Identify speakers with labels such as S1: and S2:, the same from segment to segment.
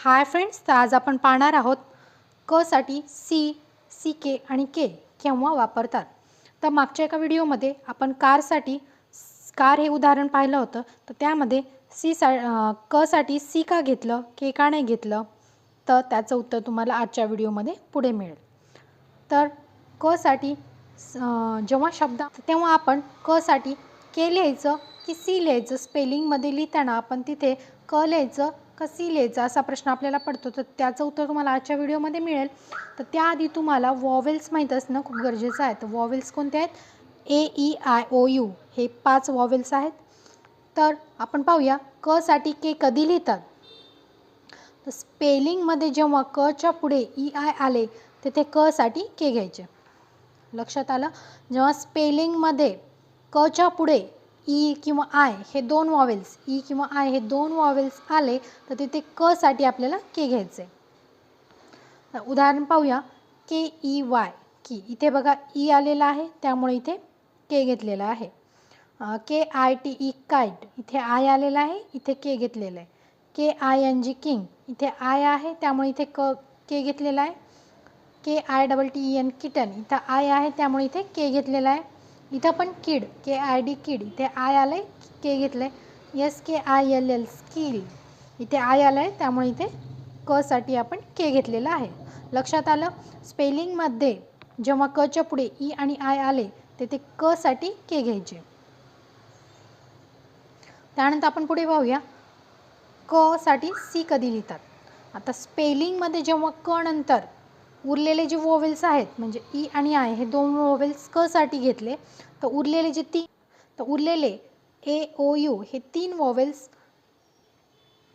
S1: Hi friends तर आज आपण पाहणार आहोत क साठी सी सी के आणि के केव्हा वापरतात? तर मागच्या एका व्हिडिओमध्ये आपण कारसाठी कार हे उदाहरण पाहिलं होतं तर त्यामध्ये सी सा कसाठी क साठी सी का घेतलं के का नाही घेतलं तर त्याचं उत्तर तुम्हाला आजच्या व्हिडिओमध्ये पुढे मिळेल. तर क साठी स- जेव्हा शब्द तेव्हा आपण क साठी के लिहायचं की सी लिहायचं स्पेलिंगमध्ये लिहिताना आपण तिथे क लिहायचं कशी लिहायचं असा प्रश्न आपल्याला पडतो तर त्याचं उत्तर तुम्हाला आजच्या व्हिडिओमध्ये मिळेल. तर त्याआधी तुम्हाला वॉवेल्स माहीत असणं खूप गरजेचं आहे. तर वॉवेल्स कोणते आहेत? A E I O U हे पाच वॉवेल्स आहेत. तर आपण पाहूया क साठी के कधी लिहितात? तर स्पेलिंगमध्ये जेव्हा कच्या पुढे e, ई आय आले तेथे क साठी के घ्यायचे. लक्षात आलं? जेव्हा स्पेलिंगमध्ये कच्या पुढे ई किंवा आय हे दोन वॉवेल्स ई किंवा आय हे दोन वॉवेल्स आले तर तिथे क साठी आपल्याला के घ्यायचे उदाहरण पाहूया. के ई वाय की इथे बघा ई आलेला आहे त्यामुळे इथे के घेतलेला आहे. K I T E kite इथे आय आलेला आहे इथे के घेतलेलं आहे. K I N G king इथे आय आहे त्यामुळे इथे क के घेतलेला आहे. K I double T E N kitten इथं आय आहे त्यामुळे इथे के घेतलेला आहे. इथं पण किड के आय डी किड इथे आय आलं आहे के घेतलं आहे S K I L L skill इथे आय आलं आहे त्यामुळे इथे कसाठी आपण के घेतलेलं आहे. लक्षात आलं? स्पेलिंगमध्ये जेव्हा कच्या पुढे ई आणि आय आले तेथे कसाठी के घ्यायचे. त्यानंतर आपण पुढे पाहूया. क साठी सी कधी लिहितात? आता स्पेलिंगमध्ये जेव्हा क नंतर उरलेले जे वोवेल्स आहेत म्हणजे ई आणि आय हे दोन वोवेल्स क साठी घेतले तर उरलेले जे तीन तर उरलेले ए ओ यू हे तीन वॉवेल्स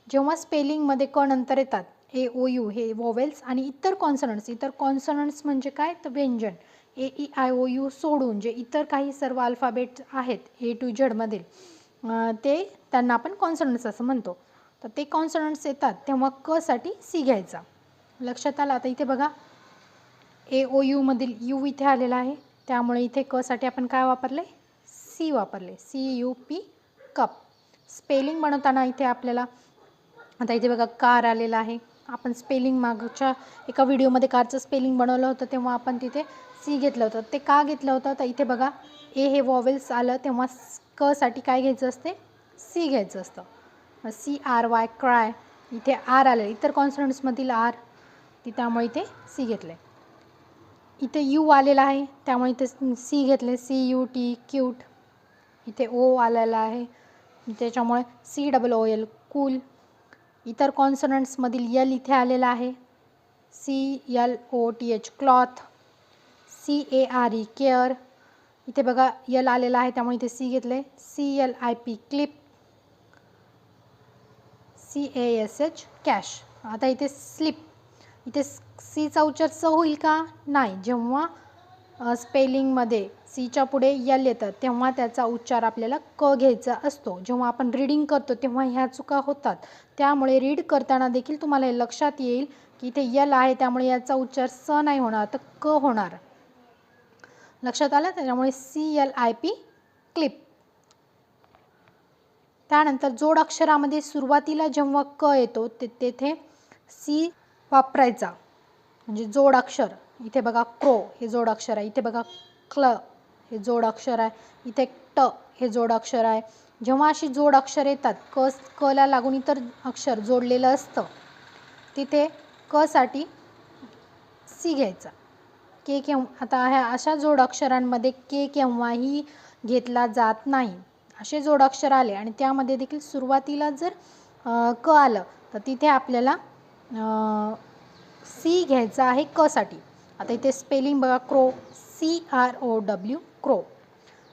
S1: जेव्हा स्पेलिंगमध्ये क नंतर येतात ए ओ यू हे वॉवेल्स आणि इतर कॉन्सनंट्स इतर कॉन्सनंट्स म्हणजे काय? तर व्यंजन. A E I O U सोडून जे इतर काही सर्व अल्फाबेट आहेत ए टू झेडमधील ते त्यांना आपण कॉन्सनंट्स असं म्हणतो. तर ते कॉन्सनंट्स येतात तेव्हा क साठी सी घ्यायचा. लक्षात आलं? आता इथे बघा ए ओ यूमधील यू इथे आलेला आहे. त्यामुळे इथे कसाठी आपण काय वापरले? सी वापरले. C U P cup spelling बनवताना इथे आपल्याला आता इथे बघा कार आलेला आहे. आपण स्पेलिंग मागच्या एका व्हिडिओमध्ये कारचं स्पेलिंग बनवलं होतं तेव्हा आपण तिथे सी घेतलं होतं. ते का घेतलं होतं? तर इथे बघा ए हे वॉवेल्स आलं तेव्हा कसाठी काय घ्यायचं असते? सी घ्यायचं असतं. सी आर वाय क्राय इथे आर आलं. इतर कॉन्सनंट्समधील आर ती त्यामुळे इथे सी घेतलं आहे इथे यू आलेला आहे. त्यामुळे इथे सी घेतले. C U T cute. इथे ओ आलेला आहे. त्याच्यामुळे C double O L cool. इतर कॉन्सनंट्समधील यल इथे आलेला आहे. C L O T H cloth C A R E care इथे बघा यल आलेला आहे. त्यामुळे इथे सी घेतले. C L I P clip C A S H cash आता इथे स्लिप इथे सीचा उच्चार स होईल का? नाही. जेव्हा स्पेलिंगमध्ये सीच्या पुढे यल येतं तेव्हा त्याचा उच्चार आपल्याला क घ्यायचा असतो. जेव्हा आपण रीडिंग करतो तेव्हा ह्या चुका होतात. त्यामुळे रीड करताना देखील तुम्हाला हे लक्षात येईल की इथे यल आहे त्यामुळे याचा उच्चार स नाही होणार तर क होणार. लक्षात आलं? त्याच्यामुळे C L I P clip त्यानंतर जोड अक्षरामध्ये सुरुवातीला जेव्हा क येतो ते तेथे सी वापरायचा. म्हणजे जोड अक्षर इथे बघा क्रो हे जोड अक्षर आहे. इथे बघा क्ल हे जोड अक्षर आहे. इथे ट हे जोड अक्षर आहे. जेव्हा अशी जोड अक्षर येतात क कला लागून इतर अक्षर जोडलेलं असतं तिथे कसाठी सी घ्यायचा. के केव्हा आता ह्या अशा जोड अक्षरांमध्ये के केव्हाही घेतला जात नाही. असे जोड अक्षर आले आणि त्यामध्ये देखील सुरुवातीला जर क आलं तर तिथे आपल्याला सी घ्यायचं आहे क साठी. आता इथे स्पेलिंग बघा crow C R O W crow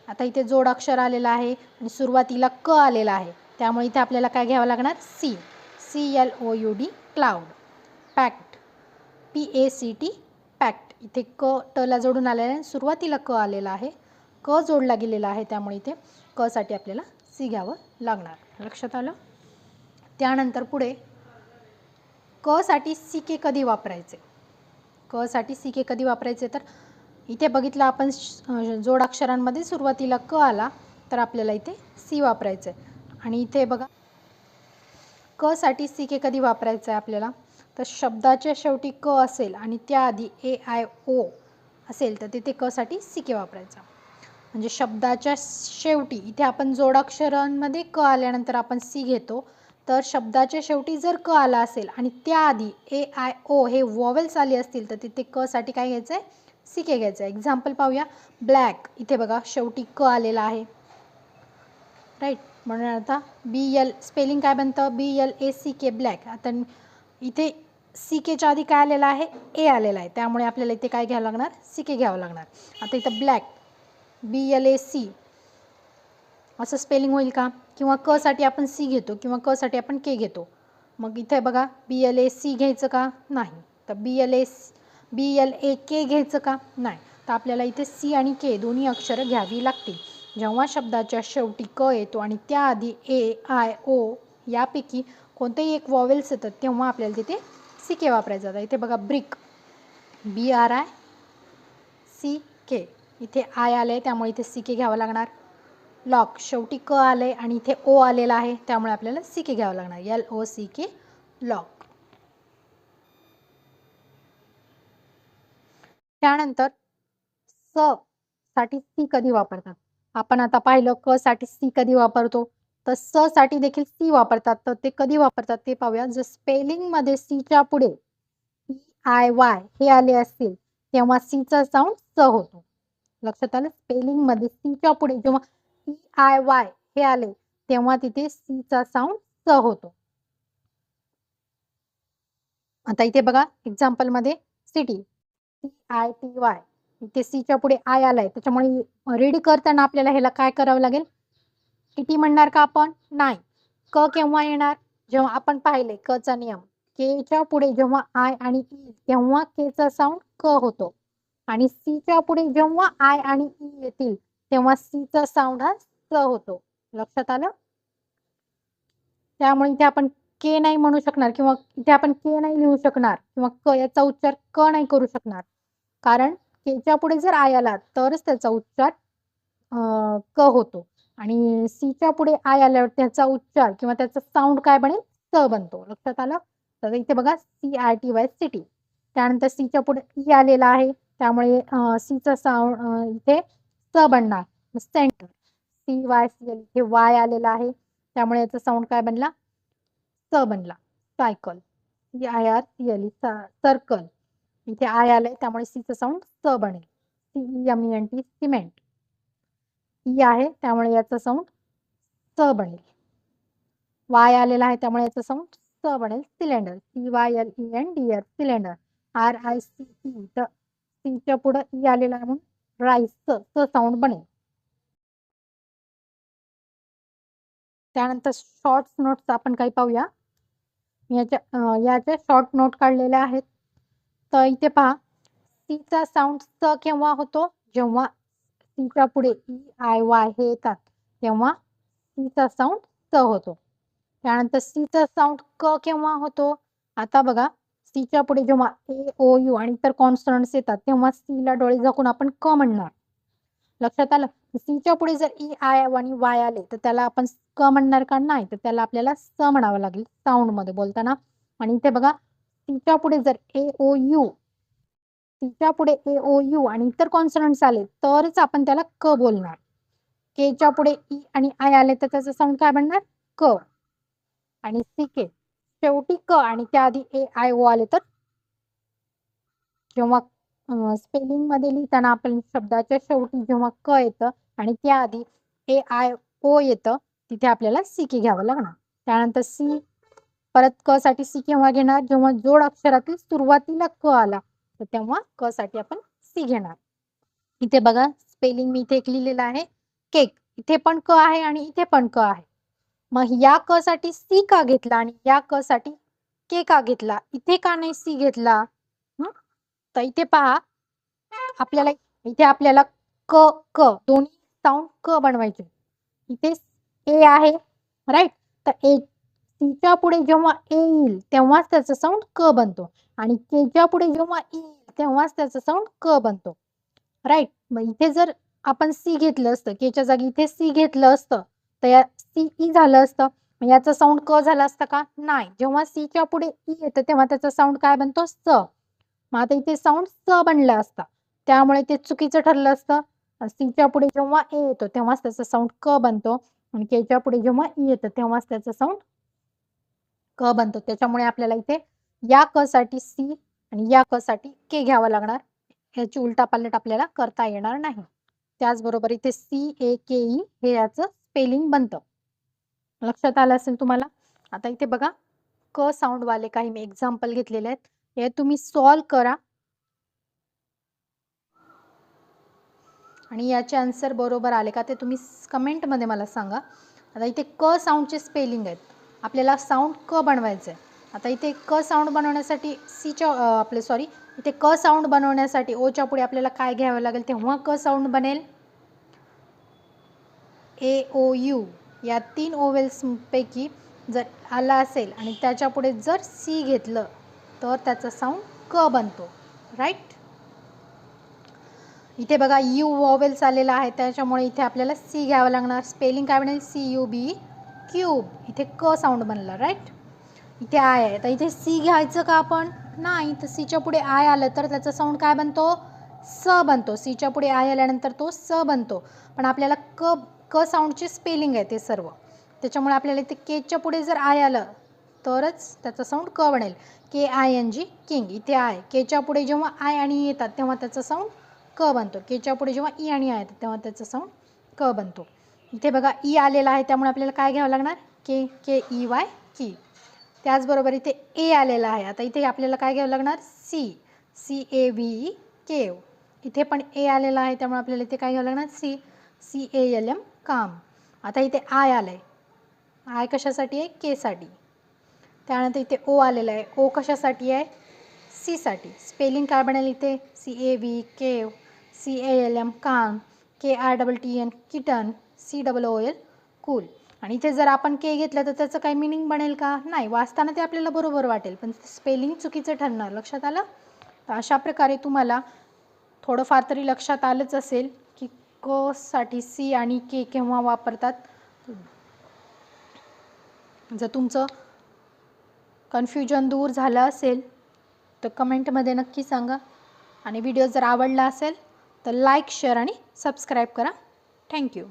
S1: आता इथे जोड अक्षर आलेलं आहे आणि सुरुवातीला क आलेला आहे. त्यामुळे इथे आपल्याला काय घ्यावं लागणार? C C L O U D cloud pact P A C T pact इथे क टला जोडून आलेला आहे सुरुवातीला क आलेला आहे. क जोडला गेलेला आहे त्यामुळे इथे कसाठी आपल्याला सी घ्यावं लागणार. लक्षात आलं? त्यानंतर पुढे क साठी सी के कधी वापरायचे? क साठी सी के कधी वापरायचे? तर इथे बघितलं आपण जोडाक्षरांमध्ये सुरुवातीला क आला तर आपल्याला इथे सी वापरायचं. आहे आणि इथे बघा क साठी सी के कधी वापरायचं आहे आपल्याला? तर शब्दाच्या शेवटी क असेल आणि त्याआधी ए आय ओ असेल तर तिथे क साठी सी के वापरायचा. म्हणजे शब्दाच्या शेवटी इथे आपण जोडाक्षरांमध्ये क आल्यानंतर आपण सी घेतो तर शब्दाच्या शेवटी जर क आला असेल आणि त्याआधी ए आय ओ हे वॉवेल्स आले असतील तर तिथे क साठी काय घ्यायचं आहे सी के घ्यायचं आहे एक्झाम्पल पाहूया. ब्लॅक इथे बघा शेवटी क आलेला आहे. राईट म्हणून आता बी एल स्पेलिंग काय बनतं? B L A C K black आता इथे सी केच्या आधी काय आलेलं आहे? ए आलेला आहे. त्यामुळे आपल्याला इथे काय घ्यावं लागणार? सी के घ्यावं लागणार. आता इथं black B L A C असं स्पेलिंग होईल का? किंवा क साठी आपण सी घेतो किंवा क साठी आपण के घेतो. मग इथे बघा बी एल ए सी घ्यायचं का? नाही. तर बी एल ए बी एल ए के घ्यायचं का? नाही. तर आपल्याला इथे सी आणि के दोन्ही अक्षरं घ्यावी लागतील. जेव्हा शब्दाच्या शेवटी क येतो आणि त्याआधी ए आय ओ यापैकी कोणतेही एक वॉवेल्स येतात तेव्हा आपल्याला तिथे सी के वापरायचं. जातं इथे बघा brick B R I C K इथे आय आलं आहे त्यामुळे इथे सी के घ्यावं लागणार. लॉक. शेवटी क आले आणि इथे ओ आलेला आहे त्यामुळे आपल्याला सी के घ्यावं लागणार. L O C K lock. त्यानंतर स साठी सी कधी वापरतात? आपण आता पाहिलं क साठी सी कधी वापरतो? तर स साठी देखील सी वापरतात. तर ते कधी वापरतात ते पाहूया. जर स्पेलिंगमध्ये सीच्या पुढे ई आय वाय हे आले असतील तेव्हा सीचा साऊंड स होतो. लक्षात आलं? स्पेलिंगमध्ये सीच्या पुढे जेव्हा ई आय वाय हे आले तेव्हा तिथे सीचा साऊंड स होतो. आता इथे बघा एक्झाम्पलमध्ये city C I T Y इथे सीच्या पुढे आय आलाय त्याच्यामुळे रीड करताना आपल्याला ह्याला काय करावं लागेल? किती म्हणणार का आपण? नाही. क केव्हा येणार? जेव्हा आपण पाहिले क चा नियम. केच्या पुढे जेव्हा आय आणि ई तेव्हा केचा साऊंड क होतो. आणि सीच्या पुढे जेव्हा आय आणि ई येतील तेव्हा सीचा साऊंड हा स होतो. लक्षात आलं? त्यामुळे इथे आपण के नाही म्हणू शकणार किंवा इथे आपण के नाही लिहू शकणार किंवा क याचा उच्चार क नाही करू शकणार. कारण केच्या पुढे जर आय आला तरच त्याचा उच्चार क होतो. आणि सीच्या पुढे आय आल्यावर त्याचा उच्चार किंवा त्याचा साऊंड काय बनेल? स बनतो. लक्षात आलं? तर इथे बघा C R T Y city त्यानंतर सीच्या पुढे ई आलेला आहे. त्यामुळे सीचा साऊंड इथे स बनणार centre C Y C L हे वाय आलेला आहे. त्यामुळे याचा साऊंड काय बनला? स बनला. Cycle C I R C L circle इथे आय आलंय त्यामुळे सीचं साऊंड स बनेल. C M N T cement E आहे त्यामुळे याचं साऊंड स बनेल. वाय आलेला आहे त्यामुळे याचं साऊंड स बनेल cylinder C Y L E N D S cylinder R I C E तर सीच्या पुढं e ई आलेला आहे म्हणून राईस स साऊंड बनेल. त्यानंतर शॉर्ट नोट्स आपण काही पाहूया. याच्या याच्या शॉर्ट नोट काढलेल्या आहेत. तर इथे पहा सीचा साऊंड स केव्हा होतो? जेव्हा सीच्या पुढे ई आय वाय हे येतात तेव्हा सीचा साऊंड स होतो. त्यानंतर सीचा साऊंड क केव्हा होतो? आता बघा सीच्या पुढे जेव्हा ए ओ यू आणि इतर कॉन्स्टंट्स येतात तेव्हा सीला डोळे झाकून आपण क म्हणणार. लक्षात आलं? सीच्या पुढे जर e, ई आय आणि वाय आले तर त्याला आपण क म्हणणार का? नाही. तर त्याला आपल्याला स म्हणावं लागेल साऊंडमध्ये बोलताना. आणि इथे बघा सीच्या पुढे जर ए ओ यू सीच्या पुढे ए ओ यू आणि इतर कॉन्सनंट्स आले तरच आपण त्याला क बोलणार. केच्या पुढे ई आणि आय आले तर त्याचं साऊंड काय म्हणणार क. आणि सी के शेवटी क आणि त्याआधी ए आय ओ आले तर? जेव्हा स्पेलिंगमध्ये लिहिताना आपण शब्दाच्या शेवटी जेव्हा क येतं आणि त्याआधी ए आय ओ येतं तिथे आपल्याला सी के घ्यावं लागणार. त्यानंतर सी परत क साठी सी केव्हा घेणार? जेव्हा जोड अक्षरातील सुरुवातीला क आला तर तेव्हा क साठी आपण सी घेणार. इथे बघा स्पेलिंग मी इथे एक लिहिलेलं आहे. केक इथे पण क आहे आणि इथे पण क आहे. मग या क साठी सी का घेतला आणि या क साठी के का घेतला? इथे का नाही सी घेतला? तर इथे पहा. आपल्याला इथे आपल्याला क क दोन्ही साऊंड क बनवायचे. इथे ए आहे राईट तर ए सीच्या पुढे जेव्हा ए येईल तेव्हाच त्याचा साऊंड क बनतो. आणि केच्या पुढे जेव्हा येईल तेव्हाच त्याचा साऊंड क बनतो. राईट मग इथे जर आपण सी घेतलं असतं केच्या जागी इथे सी घेतलं असतं तर या सी ई e झालं असतं. याचा साऊंड क झाला असता का? नाही. जेव्हा सीच्या पुढे ई येतं तेव्हा त्याचा साऊंड काय बनतो? स. मग आता इथे साऊंड स बनला असता. त्यामुळे ते चुकीचं ठरलं असतं. सीच्या पुढे जेव्हा ए येतो तेव्हाच त्याचा साऊंड क बनतो. आणि केच्या पुढे जेव्हा ई येतं तेव्हाच त्याचा साऊंड क बनतो. त्याच्यामुळे आपल्याला इथे या क साठी सी आणि या क साठी के घ्यावा लागणार. ह्याची उलटापालट आपल्याला करता येणार नाही. त्याचबरोबर इथे सी ए के ई हे याचं स्पेलिंग बनतं. लक्षात आलं असेल तुम्हाला? आता इथे बघा क साऊंड वाले काही मी एक्झाम्पल घेतलेले आहेत. हे तुम्ही सॉल्व करा. आणि याचे आन्सर बरोबर आले का ते तुम्ही कमेंटमध्ये मला सांगा. आता इथे क साऊंडचे स्पेलिंग आहेत. आपल्याला साऊंड क बनवायचं आहे आता इथे क साऊंड बनवण्यासाठी सीच्या आपले सॉरी इथे क साऊंड बनवण्यासाठी ओच्या पुढे आपल्याला काय घ्यावं लागेल तेव्हा क साऊंड बनेल. ए ओ यू या तीन ओवेल्सपैकी जर आला असेल आणि त्याच्यापुढे जर सी घेतलं तर त्याचा साऊंड क बनतो. राईट इथे बघा यू वॉवेल्स आलेला आहे. त्याच्यामुळे इथे आपल्याला सी घ्यावं लागणार. स्पेलिंग काय म्हणेल? सी यू बी क्यूब इथे क साऊंड बनला राईट इथे आय आहे. तर इथे सी घ्यायचं का आपण? नाही. तर सीच्या पुढे आय आलं तर त्याचा साऊंड काय बनतो? स बनतो. सीच्या पुढे आय आल्यानंतर तो स बनतो. पण आपल्याला क क साऊंडची स्पेलिंग आहे ते सर्व. त्याच्यामुळे आपल्याला इथे केच्या पुढे जर आय आलं तरच त्याचा साऊंड क बनेल. K I N G king इथे आय. केच्या पुढे जेव्हा आय आणि ई येतात तेव्हा त्याचा साऊंड क बनतो. केच्या पुढे जेव्हा ई आणि आय येतात तेव्हा त्याचा साऊंड क बनतो. इथे बघा ई आलेला आहे त्यामुळे आपल्याला काय घ्यावं लागणार? के के ई वाय की. त्याचबरोबर इथे ए आलेला आहे. आता इथे आपल्याला काय घ्यावं लागणार? C. C A V cave इथे पण ए आलेला आहे त्यामुळे आपल्याला इथे काय घ्यावं लागणार? C. C A L M calm. आता इथे आय आलं आहे आय कशासाठी आहे? केसाठी त्यानंतर इथे ओ आलेला आहे. ओ कशासाठी आहे? सीसाठी स्पेलिंग काय बनेल इथे? C A V cave C A L M calm. K I double T N kitten. C double O L cool आणि इथे जर आपण के घेतलं तर त्याचं काही मिनिंग बनेल का? नाही. वाचताना ते आपल्याला बरोबर वाटेल. पण स्पेलिंग चुकीचं ठरणार. लक्षात आलं? तर अशा प्रकारे तुम्हाला थोडंफार तरी लक्षात आलंच असेल. की साठी सी आणि के केव्हा वापरतात? जर तुमचं कन्फ्युजन दूर झालं असेल तर कमेंटमध्ये नक्की सांगा. आणि व्हिडिओ जर आवडला असेल तर लाईक शेअर आणि सबस्क्राईब करा. Thank you.